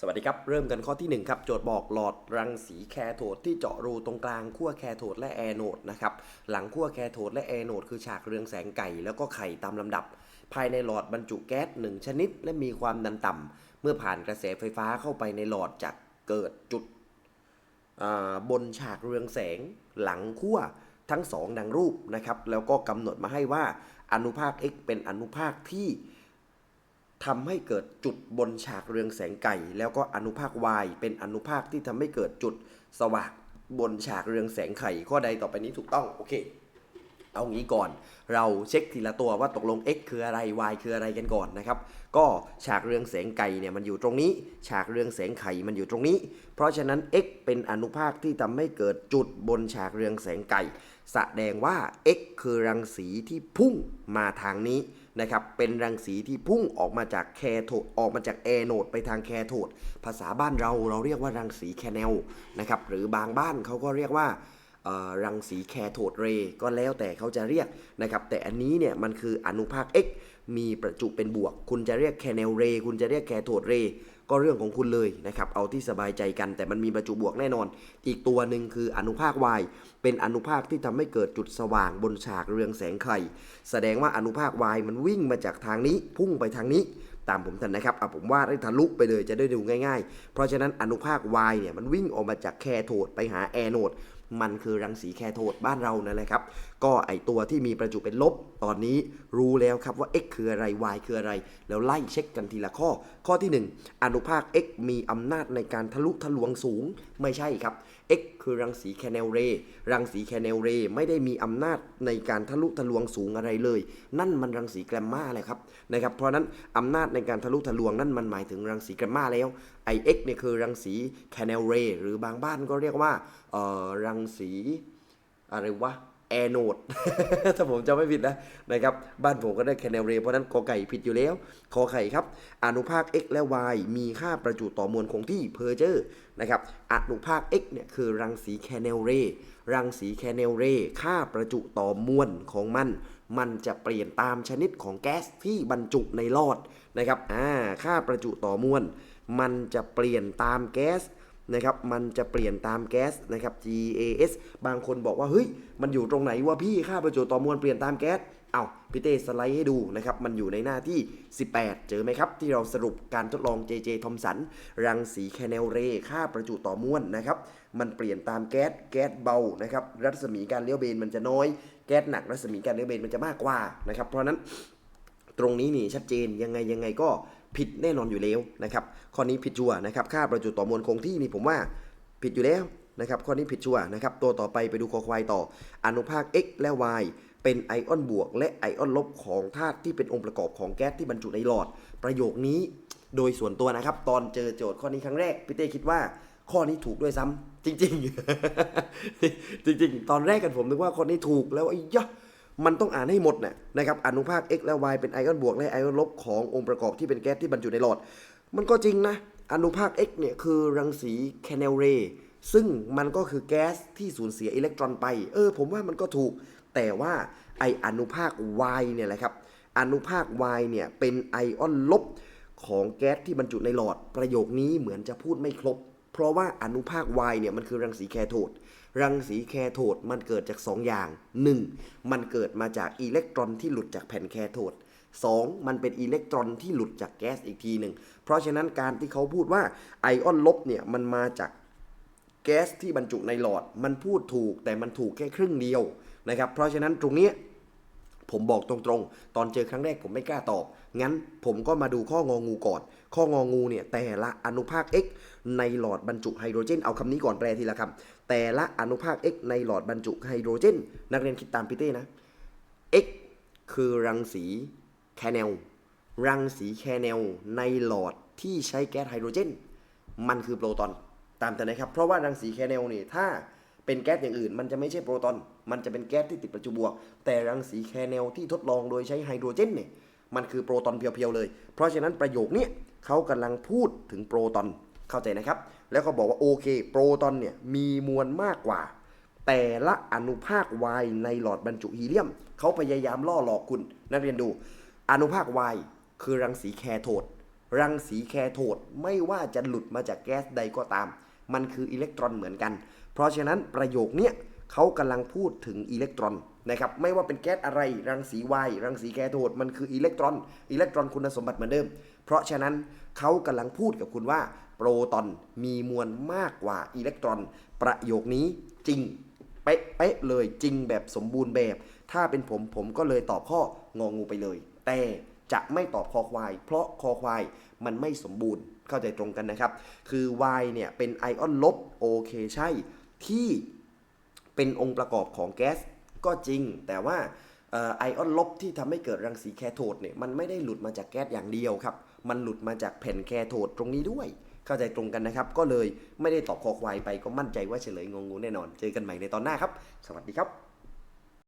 สวัสดีครับ เริ่มกันข้อที่ 1 ครับ โจทย์บอกหลอดรังสีแคโทดที่เจาะรูตรงกลางขั้วแคโทดและแอโนดนะครับหลังขั้วแคโทดและแอโนดคือฉากเรืองแสงไก่แล้วก็ไข่ตามลำดับ ภายในหลอดบรรจุแก๊ส1ชนิด และมีความดันต่ำเมื่อผ่านกระแสไฟฟ้าเข้าไปในหลอดจะเกิดจุดบนฉากเรืองแสง หลังขั้วทั้งสองดังรูปนะครับแล้วก็กำหนดมาให้ว่าอนุภาค x เป็นอนุภาคที่ ทำให้เกิดจุดบนฉากเรืองแสงไก่ แล้วก็อนุภาควายเป็นอนุภาคที่ทำให้เกิดจุดสว่างบนฉากเรืองแสงไข่ข้อใดต่อไปนี้ถูกต้องโอเค เอางี้ก่อน เราเช็คทีละตัวว่าตกลง x คืออะไร y คืออะไรกันก่อนนะครับก็ฉากเรืองแสงไก่เนี่ยมันอยู่ตรงนี้ ฉากเรืองแสงไข่มันอยู่ตรงนี้ เพราะฉะนั้น x เป็นอนุภาคที่ทำให้เกิดจุดบนฉากเรืองแสงไก่แสดงว่า x คือรังสีที่พุ่งมาทางนี้นะครับ เป็นรังสีที่พุ่งออกมาจากแคโทดออกมาจากแอโนดไปทางแคโทดภาษาบ้านเราเราเรียกว่ารังสีแคเนลนะครับ หรือบางบ้านเขาก็เรียกว่า รังสีแคโทดเรก็แล้วแต่เขาจะเรียกนะครับ แต่อันนี้เนี่ยมันคืออนุภาค X มีประจุเป็นบวก คุณจะเรียกแคเนลเรคุณจะเรียกแคโทดเรก็เรื่องของคุณเลยนะครับ เอาที่สบายใจกัน แต่มันมีประจุบวกแน่นอน อีกตัวหนึ่งคืออนุภาค Y เป็นอนุภาคที่ทำให้เกิดจุดสว่างบนฉากเรืองแสงไข่แสดงว่าอนุภาค Y มันวิ่งมาจากทางนี้ พุ่งไปทางนี้ตามผมทันนะครับอะผมวาดให้ทะลุไปเลยจะได้ดูง่ายๆ เพราะฉะนั้นอนุภาค Y เนี่ยมันวิ่งออกมาจากแคโทดไปหาแอโนด มันคือรังสีแคโทดบ้านเรานั่นแหละครับก็ไอตัวที่มีประจุเป็นลบ ตอนนี้รู้แล้วครับว่า x คืออะไร y คืออะไร แล้วไล่เช็คกันทีละข้อ ข้อที่ 1 อนุภาค x มีอำนาจในการทะลุทะลวงสูง ไม่ใช่ครับ x คือรังสีแคเนลเรย์รังสีแคเนลเรย์ไม่ได้มีอำนาจในการทะลุทะลวงสูงอะไรเลย นั่นมันรังสีแกรมมาเลยครับนะครับ เพราะนั้นอำนาจในการทะลุทะลวงนั่นมันหมายถึงรังสีแกรมมาแล้วไอ x เนี่ยคือรังสีแคเนลเรย์หรือบางบ้านก็เรียกว่าเอ่อรังสีอะไรวะ แอโนดถ้าผมจำไม่ผิดนะนะครับ บ้านผมก็ได้แคเนลเรย์เพราะนั้นกอไก่ผิดอยู่แล้วขอไข่ครับ อนุภาค x และ y มีค่าประจุต่อมวลคงที่เพอร์เจอร์นะครับ อนุภาค x เนี่ยคือรังสีแคเนลเรย์รังสีแคเนลเรย์ค่าประจุต่อมวลของมัน มันจะเปลี่ยนตามชนิดของแก๊สที่บรรจุในหลอดนะครับ อ่า ค่าประจุต่อมวล มันจะเปลี่ยนตามแก๊ส นะครับมันจะเปลี่ยนตามแก๊สนะครับ GAS บางคนบอกว่าเฮ้ยมันอยู่ตรงไหนวะพี่ค่าประจุต่อมวลเปลี่ยนตามแก๊สเอาพี่เต้สไลด์ให้ดูนะครับมันอยู่ในหน้าที่ 18 เจอไหมครับ ที่เราสรุปการทดลอง JJ ทอมสัน รังสีแคเนลเร ค่าประจุต่อมวลนะครับมันเปลี่ยนตามแก๊สแก๊สเบานะครับรัศมีการเลี้ยวเบนมันจะน้อยแก๊สหนักรัศมีการเลี้ยวเบนมันจะมากกว่านะครับเพราะนั้นตรงนี้นี่ชัดเจนยังไงยังไงก็ ผิดแน่นอนอยู่แล้วนะครับข้อนี้ผิดชัวนะครับค่าประจุต่อมวลคงที่นี่ผมว่าผิดอยู่แล้วนะครับข้อนี้ผิดชัวนะครับตัวต่อไปไปดูคอควายต่อ อนุภาค x และ y เป็นไอออนบวก และไอออนลบของธาตุที่เป็นองค์ประกอบของแก๊สที่บรรจุในหลอด ประโยคนี้โดยส่วนตัวนะครับ ตอนเจอโจทย์ข้อนี้ครั้งแรกพี่เต้คิดว่าข้อนี้ถูกด้วยซ้ำจริง ๆ จริง ๆ ตอนแรกกันผมนึกว่าข้อนี้ถูกแล้วไอ้ยะ มันต้องอ่านให้หมดน่ะนะครับอนุภาค x และ y เป็นไอออนบวกและไอออนลบขององค์ประกอบที่เป็นแก๊สที่บรรจุในหลอด มันก็จริงนะ อนุภาค x เนี่ยคือรังสีแคเนลเรซึ่งมันก็คือแก๊สที่สูญเสียอิเล็กตรอนไป เออ ผมว่ามันก็ถูก แต่ว่าไออนุภาค y เนี่ยแหละครับ อนุภาค y เนี่ยเป็นไอออนลบของแก๊สที่บรรจุในหลอด ประโยคนี้เหมือนจะพูดไม่ครบ เพราะว่าอนุภาค Y เนี่ยมันคือรังสีแคโทด รังสีแคโทดมันเกิดจาก 2 อย่าง 1. มันเกิดมาจากอิเล็กตรอนที่หลุดจากแผ่นแคโทด 2. มันเป็นอิเล็กตรอนที่หลุดจากแก๊สอีกทีหนึ่ง เพราะฉะนั้นการที่เขาพูดว่าไอออนลบเนี่ยมันมาจากแก๊สที่บรรจุในหลอด มันพูดถูกแต่มันถูกแค่ครึ่งเดียวนะครับ เพราะฉะนั้นตรงนี้ ผมบอกตรงๆ ตอนเจอครั้งแรกผมไม่กล้าตอบ งั้นผมก็มาดูข้ององูก่อน ข้ององูเนี่ยแต่ละอนุภาค x ในหลอดบรรจุไฮโดรเจน เอาคำนี้ก่อนแปลทีละคำแต่ละอนุภาค x ในหลอดบรรจุไฮโดรเจน นักเรียนคิดตามพี่เต้นะ x คือรังสีแคเนล รังสีแคเนลในหลอดที่ใช้แก๊สไฮโดรเจน มันคือโปรตอน ตามแต่นะครับ เพราะว่ารังสีแคเนลนี่ถ้า เป็นแก๊สอย่างอื่น มันจะไม่ใช่โปรตอน มันจะเป็นแก๊สที่ติดประจุบวก แต่รังสีแคเนลที่ทดลองโดยใช้ไฮโดรเจนเนี่ยมันคือโปรตอนเพียวๆเลย เพราะฉะนั้นประโยคนี้เขากำลังพูดถึงโปรตอนเข้าใจนะครับ แล้วเขาบอกว่าโอเค โปรตอนเนี่ยมีมวลมากกว่า แต่ละอนุภาค Y ในหลอดบรรจุฮีเลียม เขาพยายามล่อหลอกคุณ นักเรียนดู อนุภาค Y คือรังสีแคโทดรังสีแคโทดไม่ว่าจะหลุดมาจากแก๊สใดก็ตาม มันคืออิเล็กตรอนเหมือนกัน เพราะฉะนั้นประโยคเนี้ยเขากำลังพูดถึงอิเล็กตรอนนะครับไม่ว่าเป็นแก๊สอะไรรังสี Y รังสีแคโทดมันคืออิเล็กตรอน อิเล็กตรอนคุณสมบัติเหมือนเดิม เพราะฉะนั้นเขากำลังพูดกับคุณว่า โปรตอนมีมวลมากกว่าอิเล็กตรอน ประโยคนี้จริงเป๊ะเลยจริงแบบสมบูรณ์แบบ ถ้าเป็นผมผมก็เลยตอบข้ององูไปเลย แต่จะไม่ตอบคอควาย เพราะคอควายมันไม่สมบูรณ์เข้าใจตรงกันนะครับ คือ Y เนี่ยเป็นไอออนลบโอเคใช่ ที่เป็นองค์ประกอบของแก๊สก็จริง แต่ว่าไอออนลบที่ทำให้เกิดรังสีแคโทดเนี่ยมันไม่ได้หลุดมาจากแก๊สอย่างเดียวครับ มันหลุดมาจากแผ่นแคโทดตรงนี้ด้วย เข้าใจตรงกันนะครับ ก็เลยไม่ได้ตอบคอควายไปก็มั่นใจว่าเฉลยงงงูแน่นอน เจอกันใหม่ในตอนหน้าครับ สวัสดีครับ